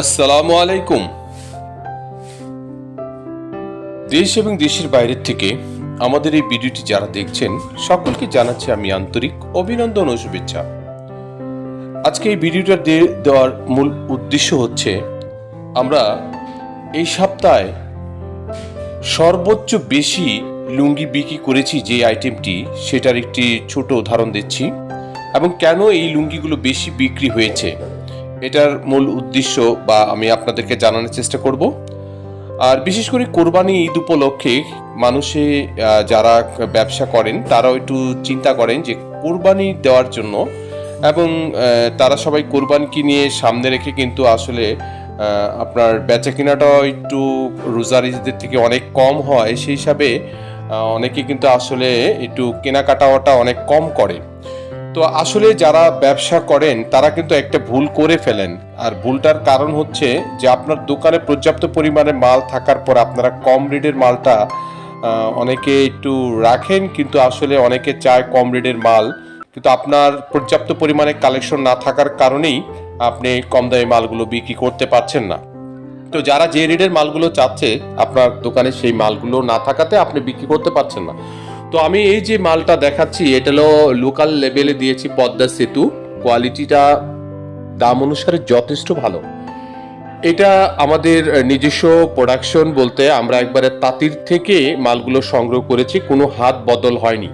আসসালামু আলাইকুম দেশ এবং দেশের বাইরের থেকে আমাদের এই ভিডিওটি যারা দেখছেন, সকলকে জানাচ্ছি আমি আন্তরিক অভিনন্দন ও শুভেচ্ছা। আজকে এই ভিডিওটা দেওয়ার মূল উদ্দেশ্য হচ্ছে, আমরা এই সপ্তাহে সর্বোচ্চ বেশি লুঙ্গি বিক্রি করেছি যে আইটেমটি, সেটার একটি ছোট উদাহরণ দিচ্ছি। এবং কেন এই লুঙ্গিগুলো বেশি বিক্রি হয়েছে? এটার মূল উদ্দেশ্য বা আমি আপনাদেরকে জানানোর চেষ্টা করব। আর বিশেষ করে কোরবানি ঈদ উপলক্ষে মানুষে যারা ব্যবসা করেন, তারাও একটু চিন্তা করেন যে কোরবানি দেওয়ার জন্য এবং তারা সবাই কোরবানিকে নিয়ে সামনে রেখে কিন্তু আসলে আপনার বেচা কেনাটাও একটু রোজারিদের থেকে অনেক কম হয়। সেই হিসাবে অনেকে কিন্তু আসলে একটু কেনাকাটাটা অনেক কম করে। তো আসলে যারা ব্যবসা করেন, তারা কিন্তু একটা ভুল করে ফেলেন। আর ভুলটার কারণ হচ্ছে যে আপনার দোকানে পর্যাপ্ত পরিমাণে মাল থাকার পর আপনারা কম রেটের মালটা অনেকে একটু রাখেন, কিন্তু আসলে অনেকে চায় কম রেটের মাল। কিন্তু আপনার পর্যাপ্ত পরিমাণে কালেকশন না থাকার কারণেই আপনি কম দামি মালগুলো বিক্রি করতে পারছেন না। তো যারা যে রেটের মালগুলো চাচ্ছে, আপনার দোকানে সেই মালগুলো না থাকাতে আপনি বিক্রি করতে পারছেন না। তো আমি এই যে মালটা দেখাচ্ছি, এটা হলো লোকাল লেভেলে দিয়েছি পদ্মা সেতু। কোয়ালিটিটা দাম অনুসারে যথেষ্ট ভালো। এটা আমাদের নিজস্ব প্রোডাকশন বলতে আমরা একবারে তাঁতির থেকে মালগুলো সংগ্রহ করেছি, কোনো হাত বদল হয়নি।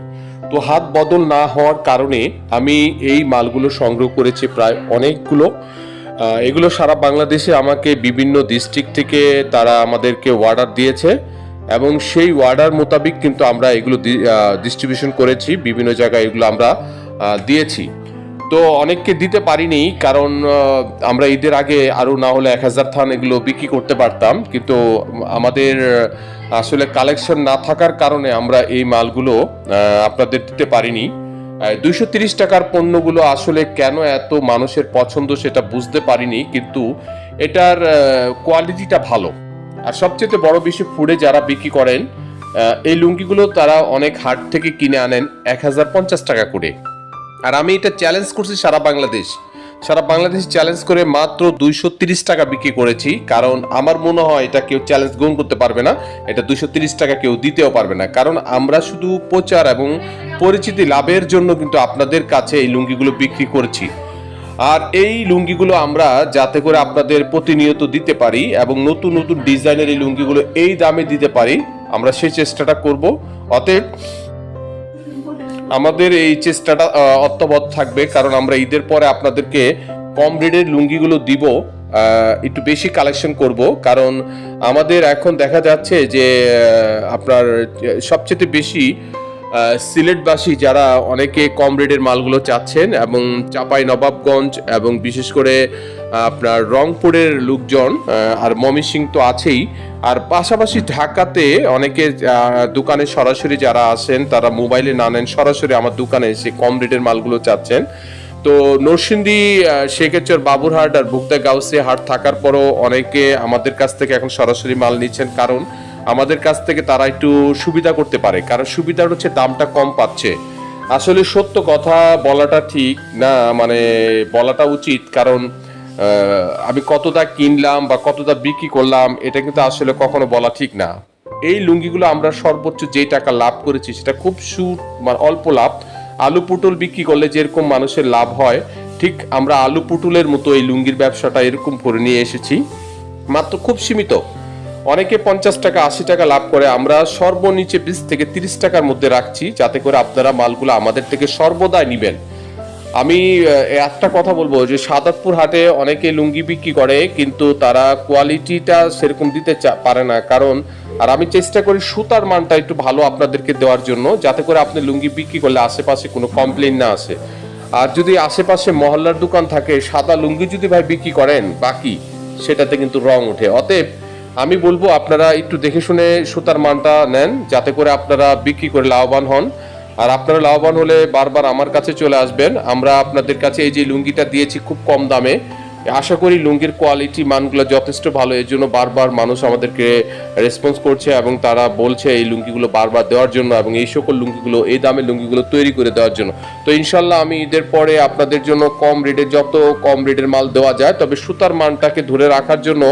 তো হাত বদল না হওয়ার কারণে আমি এই মালগুলো সংগ্রহ করেছি প্রায় অনেকগুলো। এগুলো সারা বাংলাদেশে আমাকে বিভিন্ন ডিস্ট্রিক্ট থেকে তারা আমাদেরকে অর্ডার দিয়েছে। এবং সেই অর্ডার মোতাবিক কিন্তু আমরা এগুলো ডিস্ট্রিবিউশন করেছি, বিভিন্ন জায়গায় এগুলো আমরা দিয়েছি। তো অনেককে দিতে পারিনি, কারণ আমরা ঈদের আগে আরও না হলে এক হাজার থান এগুলো বিক্রি করতে পারতাম। কিন্তু আমাদের, আসলে কালেকশন না থাকার কারণে আমরা এই মালগুলো আপনাদের দিতে পারিনি। দুইশো তিরিশ টাকার পণ্যগুলো আসলে কেন এত মানুষের পছন্দ সেটা বুঝতে পারিনি, কিন্তু এটার কোয়ালিটিটা ভালো। আর সবচেয়ে বড় বিষয় ফুডে যারা বিক্রি করেন এই লুঙ্গিগুলো তারা অনেক হাট থেকে কিনে আনেন এক হাজার পঞ্চাশ টাকা করে। আর আমি এটা চ্যালেঞ্জ করছি সারা বাংলাদেশ। সারা বাংলাদেশ চ্যালেঞ্জ করে মাত্র দুইশো তিরিশ টাকা বিক্রি করেছি, কারণ আমার মনে হয় এটা কেউ চ্যালেঞ্জ গ্রহণ করতে পারবে না, এটা দুইশো তিরিশ টাকা কেউ দিতেও পারবে না। কারণ আমরা শুধু প্রচার এবং পরিচিতি লাভের জন্য কিন্তু আপনাদের কাছে এই লুঙ্গিগুলো বিক্রি করছি। আর এই লুঙ্গিগুলো আমরা যাতে করে আপনাদের প্রতিনিয়ত দিতে পারি এবং নতুন নতুন ডিজাইনের এই লুঙ্গিগুলো এই দামে দিতে পারি, আমরা সেই চেষ্টাটা করব। অতএব আমাদের এই চেষ্টাটা অত্যবধ থাকবে, কারণ আমরা ঈদের পরে আপনাদেরকে কম রেটের লুঙ্গিগুলো দিব একটু বেশি কালেকশন করব। কারণ আমাদের এখন দেখা যাচ্ছে যে আপনার সবচেয়ে বেশি সিলেটবাসী যারা অনেকে কম রেটের মালগুলো চাচ্ছেন এবং চাপাই নবাবগঞ্জ এবং বিশেষ করে আপনার রংপুরের লোকজন আর ময়মনসিং তো আছেই। আর পাশাপাশি ঢাকাতে অনেকে দোকানে সরাসরি যারা আসেন, তারা মোবাইলে না নেন, সরাসরি আমার দোকানে এসে কম রেটের মালগুলো চাচ্ছেন। তো নরসিংদী শেখেচর বাবুরহাট আর বুকদা গাউসে হাট থাকার পরও অনেকে আমাদের কাছ থেকে এখন সরাসরি মাল নিচ্ছেন। কারণ আমাদের কাছ থেকে তারা একটু সুবিধা করতে পারে, কারণ সুবিধা হচ্ছে দামটা কম পাচ্ছে। আসলে সত্য কথা বলাটা ঠিক না মানে বলাটা উচিত, কারণ আমি কতটা কিনলাম বা কতটা বিক্রি করলাম, এটা কিন্তু আসলে কখনো বলা ঠিক না। এই লুঙ্গিগুলো আমরা সর্বোচ্চ যে টাকা লাভ করেছি, সেটা খুব সু মানে অল্প লাভ। আলু পুটুল বিক্রি করলে যেরকম মানুষের লাভ হয়, ঠিক আমরা আলু পুটুলের মতো এই লুঙ্গির ব্যবসাটা এরকম করে নিয়ে এসেছি। মাত্র খুব সীমিত। অনেকে পঞ্চাশ টাকা, আশি টাকা লাভ করে। আমরা সর্বনিচে বিশ থেকে তিরিশ টাকার মধ্যে রাখছি, যাতে করে আপনারা মালগুলো আমাদের থেকে সর্বদাই নিবেন। আমি একটা কথা বলব যে সাদাতপুর হাটে অনেকে লুঙ্গি বিক্রি করে, কিন্তু তারা কোয়ালিটিটা সেরকম দিতে পারে না। কারণ, আর আমি চেষ্টা করি সুতার মানটা একটু ভালো আপনাদেরকে দেওয়ার জন্য, যাতে করে আপনি লুঙ্গি বিক্রি করলে আশেপাশে কোনো কমপ্লেন না আসে। আর যদি আশেপাশে মহল্লার দোকান থাকে, সাদা লুঙ্গি যদি ভাই বিক্রি করেন, বাকি, সেটাতে কিন্তু রং ওঠে। অতএব আমি বলব আপনারা একটু দেখে শুনে সুতার মানটা নেন, যাতে করে আপনারা বিক্রি করে লাভবান হন। আর আপনারা লাভবান হলে বারবার আমার কাছে চলে আসবেন। আমরা আপনাদের কাছে এই যে লুঙ্গিটা দিয়েছি খুব কম দামে। আশা করি লুঙ্গির কোয়ালিটি মানগুলো যথেষ্ট ভালো, এর জন্য বারবার মানুষ আমাদেরকে রেসপন্স করছে এবং তারা বলছে এই লুঙ্গিগুলো বারবার দেওয়ার জন্য এবং এই সকল লুঙ্গিগুলো, এই দামের লুঙ্গিগুলো তৈরি করে দেওয়ার জন্য। তো ইনশাল্লাহ আমি ঈদের পরে আপনাদের জন্য কম রেটে যত কম রেটের মাল দেওয়া যায়, তবে সুতার মানটাকে ধরে রাখার জন্য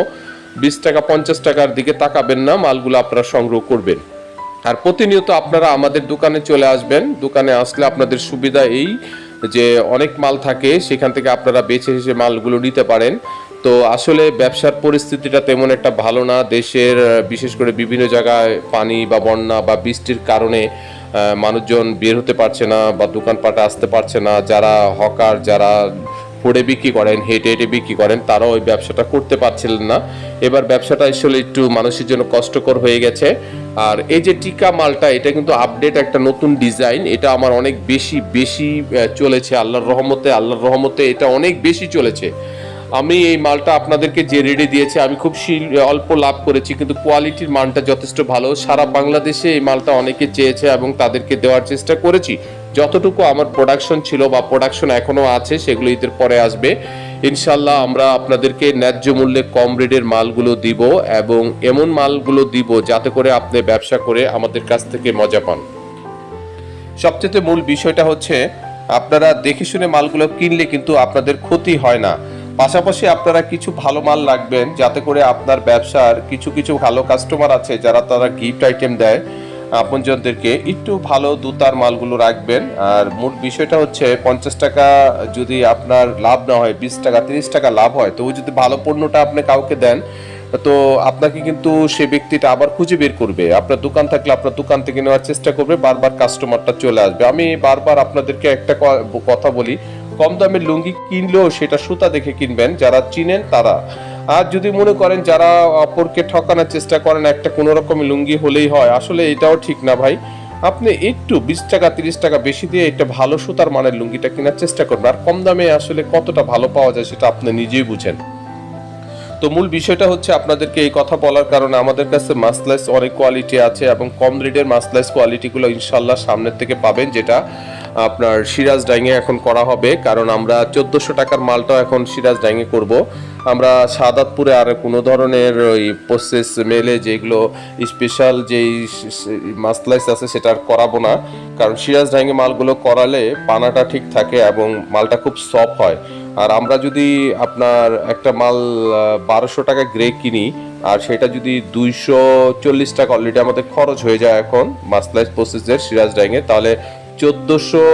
বিশ টাকা, পঞ্চাশ টাকার দিকে তাকাবেন না, মালগুলো আপনারা সংগ্রহ করবেন। আর প্রতিনিয়ত আপনারা আমাদের দোকানে চলে আসবেন। দোকানে আসলে আপনাদের সুবিধা এই যে অনেক মাল থাকে, সেখান থেকে আপনারা বেছে বেছে মালগুলো নিতে পারেন। তো আসলে ব্যবসার পরিস্থিতিটা তেমন একটা ভালো না। দেশের বিশেষ করে বিভিন্ন জায়গায় পানি বা বন্যা বা বৃষ্টির কারণে মানুষজন বের হতে পারছে না বা দোকানপাটে আসতে পারছে না। যারা হকার, যারা পড়ে বিক্রি করেন, হেঁটে হেঁটে বিক্রি করেন, তারাও ওই ব্যবসাটা করতে পারছিলেন না। এবার ব্যবসাটা আসলে একটু মানুষের জন্য কষ্টকর হয়ে গেছে। আর এই যে টিকা মালটা, এটা কিন্তু আপডেট একটা নতুন ডিজাইন এটা আমার অনেক বেশি বেশি চলেছে, আল্লাহর রহমতে আল্লাহর রহমতে এটা অনেক বেশি চলেছে। আমি এই মালটা আপনাদেরকে যে রেডি দিয়েছি, আমি খুব অল্প লাভ করেছি, কিন্তু কোয়ালিটির মানটা যথেষ্ট ভালো। সারা বাংলাদেশে এই মালটা অনেকে চেয়েছে এবং তাদেরকে দেওয়ার চেষ্টা করেছি। যতটুকু আমার প্রোডাকশন ছিল বা প্রোডাকশন এখনও আছে, সেগুলো ঈদের পরে আসবে। ইনশাল্লাহ আমরা আপনাদেরকে ন্যায্য মূল্যে কম রেটের মালগুলো দিব এবং এমন মালগুলো দিব যাতে করে আপনি ব্যবসা করে আমাদের কাছ থেকে মজা পান। সবচেয়ে মূল বিষয়টা হচ্ছে, আপনারা দেখে শুনে মালগুলো কিনলে কিন্তু আপনাদের ক্ষতি হয় না। পাশাপাশি আপনারা কিছু ভালো মাল রাখবেন যাতে করে আপনার ব্যবসার কিছু কিছু ভালো কাস্টমার আছে যারা তারা গিফট আইটেম দেয় আপনজনদেরকে একটু ভালো দুতার মালগুলো রাখবেন। আর মূল বিষয়টা হচ্ছে পঞ্চাশ টাকা যদি আপনার লাভ না হয়, বিশ টাকা, তিরিশ টাকা লাভ হয় তো ওই যদি ভালো পণ্যটা আপনি কাউকে দেন, তো আপনাকে কিন্তু সে ব্যক্তিটা আবার খুঁজে বের করবে। আপনার দোকান থাকলে আপনার দোকান থেকে নেওয়ার চেষ্টা করবে, বারবার কাস্টমারটা চলে আসবে। আমি বারবার আপনাদেরকে একটা কথা বলি, কম দামের লুঙ্গি কিনলেও সেটা সুতা দেখে কিনবেন, যারা চিনেন তারা। আর যদি মনে করেন যারা অপরকে ঠকানোর চেষ্টা করেন, একটা কোনো রকম লুঙ্গি হলেই হয়। আসলে এটাও ঠিক না ভাই। আপনি একটু বিশ টাকা, তিরিশ টাকা বেশি দিয়ে একটা ভালো সুতার মানের লুঙ্গিটা কেনার চেষ্টা করবেন আর কম দামে আসলে কতটা ভালো পাওয়া যায় সেটা আপনি নিজেই বুঝেন। তো মূল বিষয়টা হচ্ছে আপনাদেরকে এই কথা বলার কারণে আমাদের কাছে মাসলাইস অনেক কোয়ালিটি আছে এবং কম রেটের মাসলাইস কোয়ালিটিগুলো ইনশাল্লাহ সামনের থেকে পাবেন, যেটা আপনার সিরাজ ডাইংয়ে এখন করা হবে, কারণ আমরা চোদ্দোশো টাকার মালটাও এখন সিরাজ ডাইংয়ে করব। আমরা সাদাতপুরে আর কোনো ধরনের ওই প্রসেস মেলে যেগুলো স্পেশাল যেই মাসলাইস আছে সেটা আর করাবো না। কারণ সিরাজ ডাইংয়ে মালগুলো করালে পানাটা ঠিক থাকে এবং মালটা খুব সফট হয়। আর আমরা যদি আপনার একটা মাল বারোশো টাকা গ্রে কিনি, আর সেটা যদি দুইশো চল্লিশ টাকা অলরেডি আমাদের খরচ হয়ে যায় এখন মাসলাইস প্রসেসের সিরাজ ডাইংয়ে, তাহলে চোদ্দোশো